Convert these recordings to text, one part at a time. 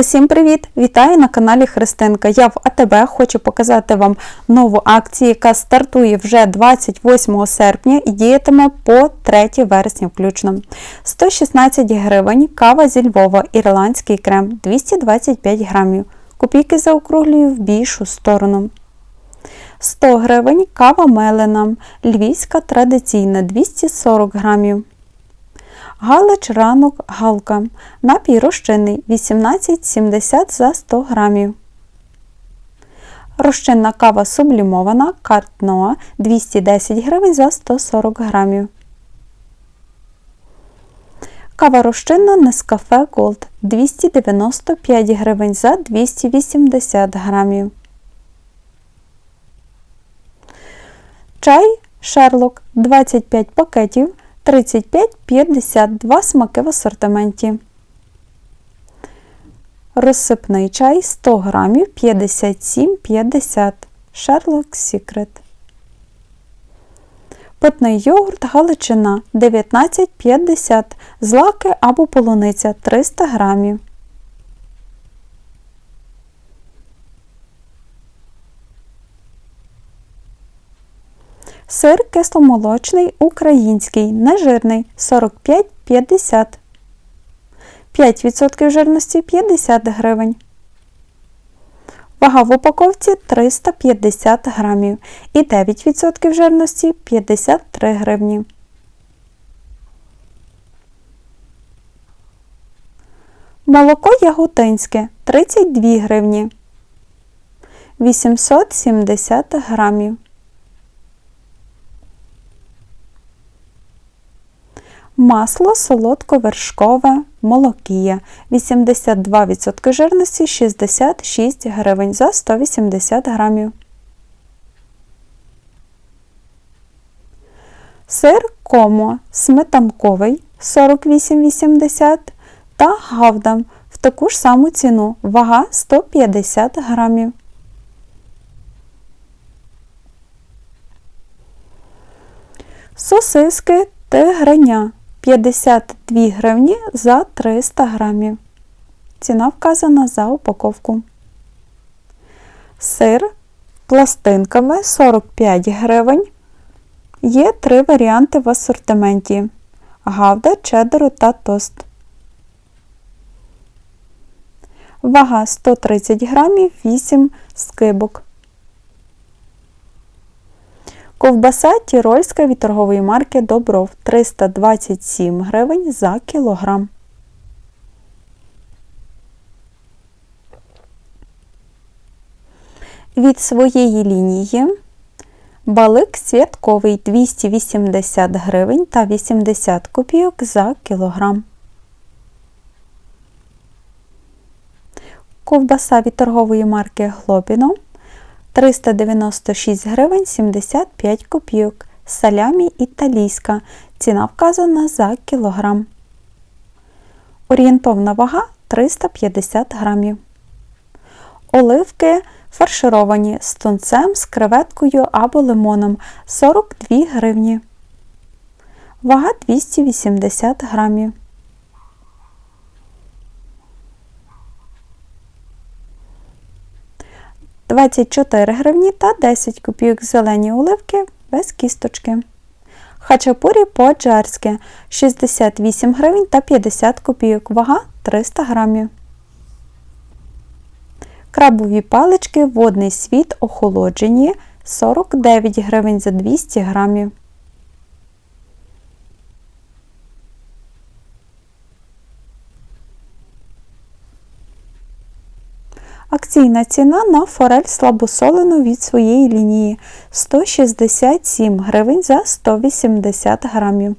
Усім привіт! Вітаю на каналі Христинка. Я в АТБ хочу показати вам нову акцію, яка стартує вже 28 серпня і діятиме по 3 вересня включно. 116 гривень, кава зі Львова, ірландський крем 225 грамів. Копійки заокруглюю в більшу сторону. 100 гривень, кава мелена, львівська традиційна 240 грамів. Галич ранок галка. Напій розчинний 18,70 за 100 грамів. Розчинна кава сублімована картноа 210 гривень за 140 грамів. Кава розчинна Нескафе Gold 295 гривень за 280 грамів. Чай Шерлок 25 пакетів 35-52 смаки в асортименті. Розсипний чай 100 грамів 57,50 Sherlock Secret. Питний йогурт Галичина 19,50 злаки або полуниця 300 грамів. Сир кисломолочний український, нежирний 45,50. 5% жирності 50 гривень. Вага в упаковці 350 грамів і 9% жирності 53 гривні. Молоко яготинське 32 гривні. 870 грамів. Масло солодко-вершкове молокія 82% жирності 66 гривень за 180 грамів. Сир комо сметанковий 48,80 та гавдам в таку ж саму ціну вага 150 грамів. Сосиски тигреня 52 гривні за 300 грамів. Ціна вказана за упаковку. Сир пластинками 45 гривень. Є три варіанти в асортименті: гавда, чеддеру та тост. Вага 130 грамів, 8 скибок. Ковбаса тірольська від торгової марки Добров 327 гривень за кілограм. Від своєї лінії балик святковий 280 гривень та 80 копійок за кілограм. Ковбаса від торгової марки Глобіно 396 гривень 75 копійок. Салямі італійська. Ціна вказана за кілограм. Орієнтовна вага 350 грамів. Оливки фаршировані з тунцем, з креветкою або лимоном 42 гривні. Вага 280 грамів. 24 гривні та 10 копійок зелені оливки без кісточки. Хачапурі по-аджарськи 68 гривень та 50 копійок, вага 300 грамів. Крабові палички водний світ охолоджені 49 гривень за 200 грамів. Акційна ціна на форель слабосолену від своєї лінії 167 гривень за 180 грамів.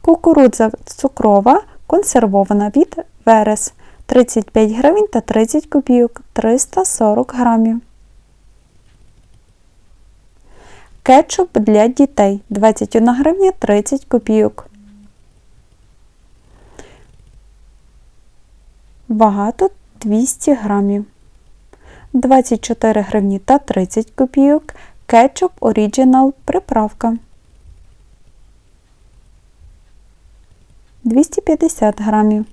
Кукурудза цукрова консервована від Верес 35 гривень та 30 копійок 340 грамів. Кетчуп для дітей 21 гривня 30 копійок. Багато 200 грамів. 24 гривні та 30 копійок. Кетчуп Original приправка. 250 грамів.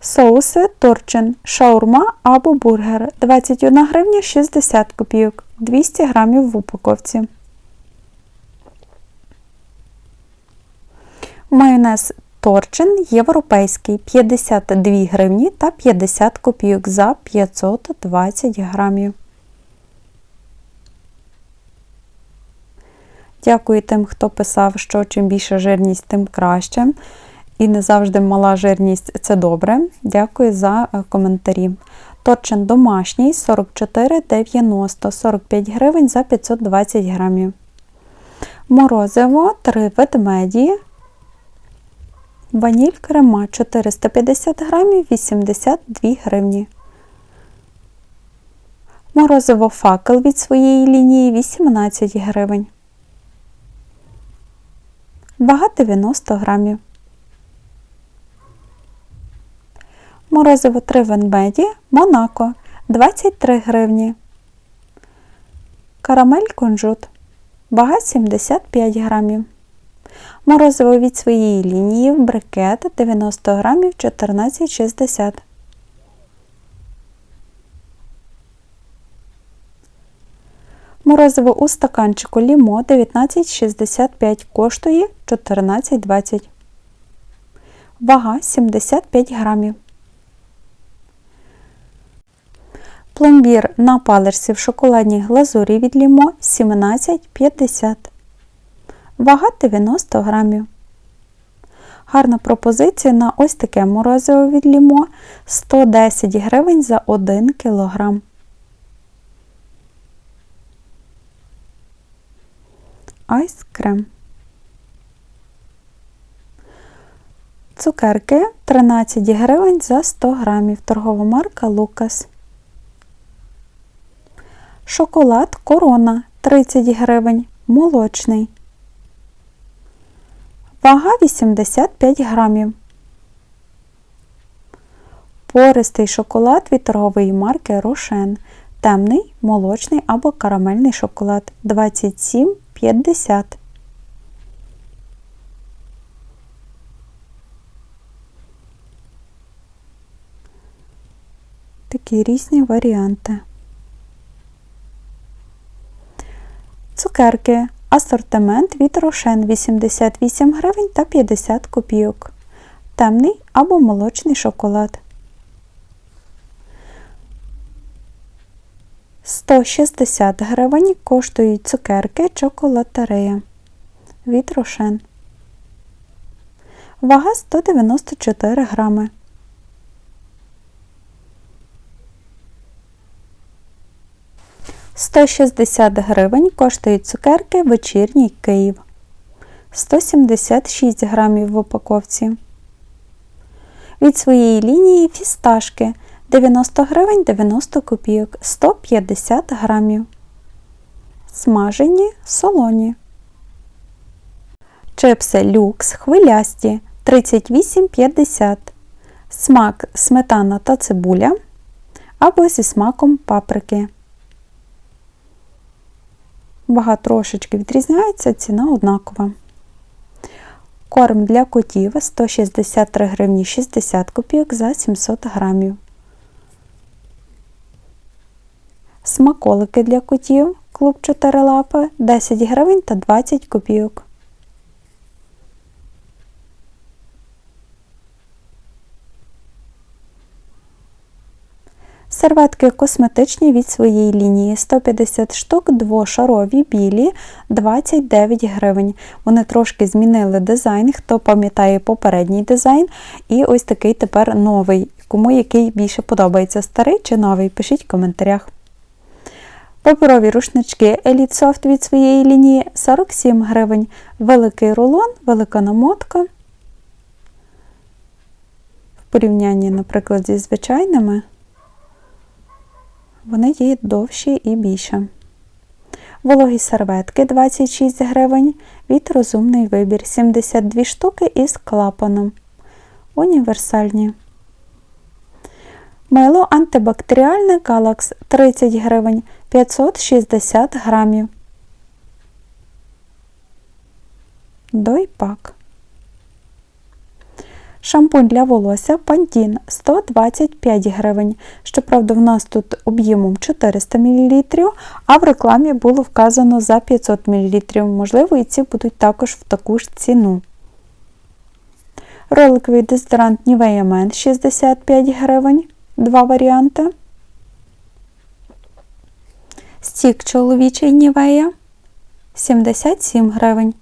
Соуси торчин, шаурма або бургер 21 гривня 60 копійок, 200 грамів в упаковці. Майонез торчин європейський 52 гривні та 50 копійок за 520 грамів. Дякую тим, хто писав, що чим більша жирність, тим краще. І не завжди мала жирність це добре. Дякую за е, коментарі. Торчин домашній 44,90 45 гривень за 520 грамів. Морозиво 3 ведмеді. Ваніль крема 450 грамів 82 гривні. Морозиво факел від своєї лінії 18 гривень. Вага 90 грамів. Морозиво 3 ведмеді Монако 23 гривні. Карамель кунжут. Вага 75 грамів. Морозиво від своєї лінії в брикет 90 грамів 14,60. Морозиво у стаканчику лімо 19,65 коштує 14,20. Вага 75 грамів. Пломбір на палерсі в шоколадній глазурі від лімо 17,50. Вага 90 грамів. Гарна пропозиція на ось таке морозиво від лімо 110 гривень за 1 кг. Айс крем. Цукерки 13 гривень за 100 грамів. Торгова марка Лукас. Шоколад корона 30 гривень. Молочний. Вага 85 грамів. Пористий шоколад від торгової марки Рошен. Темний, молочний або карамельний шоколад 27,50. Такі різні варіанти. Цукерки. Асортимент від Рошен 88 гривень та 50 копійок. Темний або молочний шоколад. 160 гривень коштують цукерки чоколатерея від Рошен. Вага 194 грами. Сто шістдесят гривень коштують цукерки вечірній Київ. 176 грамів в упаковці. Від своєї лінії фісташки 90 гривень 90 копійок 150 грамів. Смажені солоні. Чипси люкс хвилясті 38,50. Смак сметана та цибуля. Або зі смаком паприки. Вага трошечки відрізняється, ціна однакова. Корм для котів 163 гривні 60 копійок за 700 грамів. Смаколики для котів клуб 4 лапи 10 гривень та 20 копійок. Серветки косметичні від своєї лінії 150 штук, двошарові, білі 29 гривень. Вони трошки змінили дизайн, хто пам'ятає попередній дизайн. І ось такий тепер новий. Кому який більше подобається, старий чи новий, пишіть в коментарях. Паперові рушнички Elite Soft від своєї лінії 47 гривень. Великий рулон, велика намотка. В порівнянні, наприклад, зі звичайними, вони є довші і більше. Вологі серветки 26 гривень. Від розумний вибір 72 штуки із клапаном. Універсальні. Мило антибактеріальне Галакс 30 гривень 560 грамів. Дойпак. Шампунь для волосся Pantene 125 гривень. Щоправда, в нас тут об'ємом 400 мл, а в рекламі було вказано за 500 мл. Можливо, і ці будуть також в таку ж ціну. Роликовий дезодорант Nivea Men 65 гривень. Два варіанти. Стік чоловічий Nivea 77 гривень.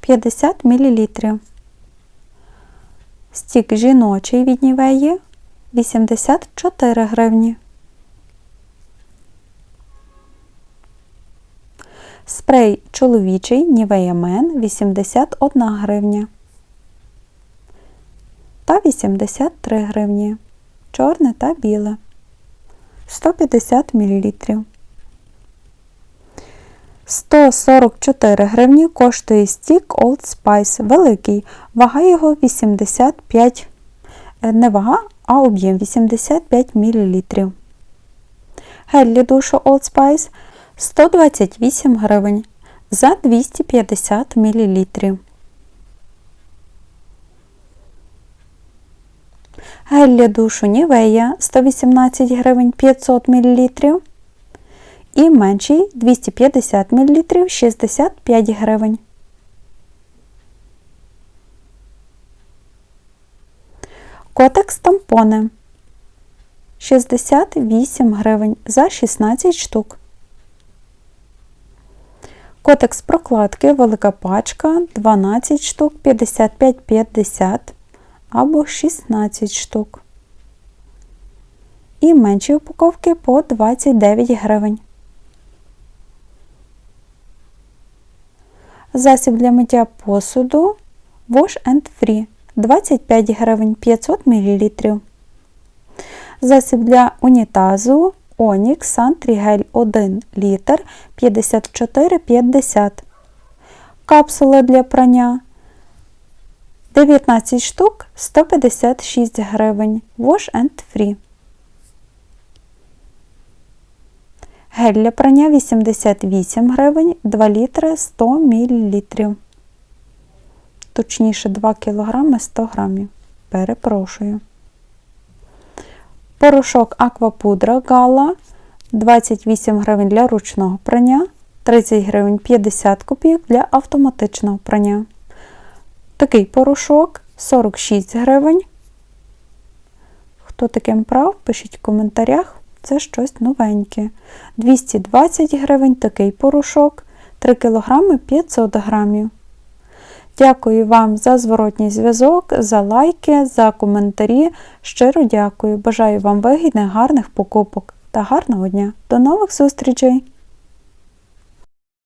50 мл. Стік жіночий від Нівеї 84 гривні. Спрей чоловічий Нівея Мен 81 гривня. Та 83 гривні. Чорне та біле. 150 мл. 144 гривні коштує стік Old Spice великий. Вага його 85, е, не вага, а об'єм 85 мл. Гель душу Old Spice 128 гривень за 250 мл. Гель для душу Нівея 118 гривень 500 мл і менший 250 мл 65 гривень. Котекс тампони 68 гривень за 16 штук. Котекс прокладки велика пачка 12 штук 55,50 або 16 штук. І менші упаковки по 29 гривень. Засіб для миття посуду Wash and Free 25 гривень 500 мл. Засіб для унітазу Onyx Santrigel 1 літр 54,50. Капсули для прання 19 штук 156 гривень. Wash and Free. Гель для прання 88 гривень, 2 літри 100 мл. Точніше 2 кг 100 грамів. Перепрошую. Порошок Аквапудра Гала 28 гривень для ручного прання, 30 гривень 50 копійок для автоматичного прання. Такий порошок 46 гривень. Хто таким прав, пишіть в коментарях це щось новеньке. 220 гривень такий порошок, 3 кг 500 грамів. Дякую вам за зворотній зв'язок, за лайки, за коментарі. Щиро дякую. Бажаю вам вигідних, гарних покупок та гарного дня. До нових зустрічей!